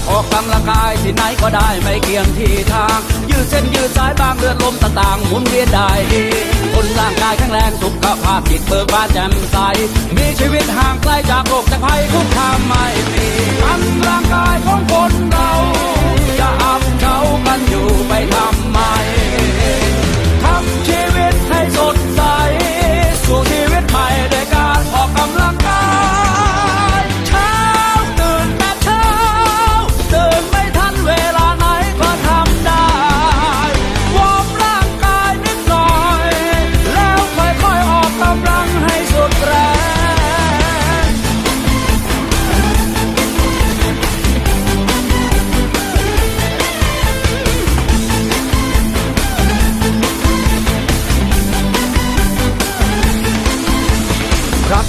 ากออกกำลังกายที่ไหนก็ได้ไม่เกี่ยงที่ทาง ยืดเส้นยืดสายบางเลือดลมต่างๆหมุนเวียนได้ดีคนร่างกายแข็งแรงสุขภาพจิตเบิกบานแจ่มใส มีชีวิตห่างไกลจากโรคจากภัยคุกคามไม่มีร่างกายของ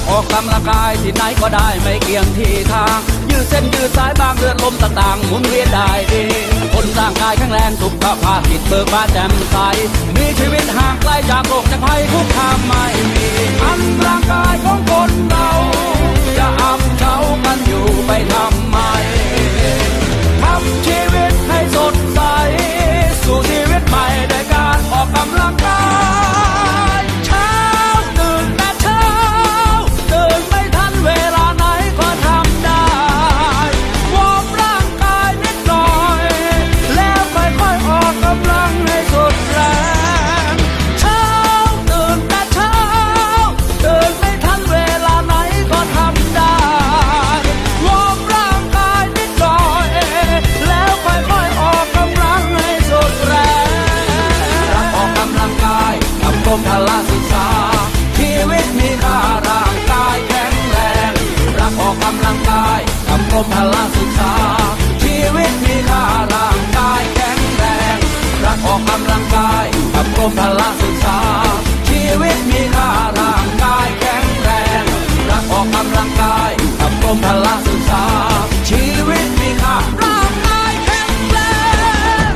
ากออกกำลังกายที่ไหนก็ได้ไม่เกี่ยงที่ทาง ยืดเส้นยืดสายบางเลือดลมต่างๆหมุนเวียนได้ดีคนร่างกายแข็งแรงสุขภาพจิตเบิกบานแจ่มใสมีชีวิตห่างไกลจากโรคจากภัยทุกทามไม่มีอันร่างกายของ รมพละศึกษา ชีวิตมีค่าร่างกายแข็งแรง รักออกกำลังกายทำกรมพละศึกษา ชีวิตมีค่าร่างกายแข็งแรง รักออกกำลังกายทำกรมพละศึกษา ชีวิตมีค่าร่างกายแข็งแรง รักออกกำลังกายทำกรมพละศึกษา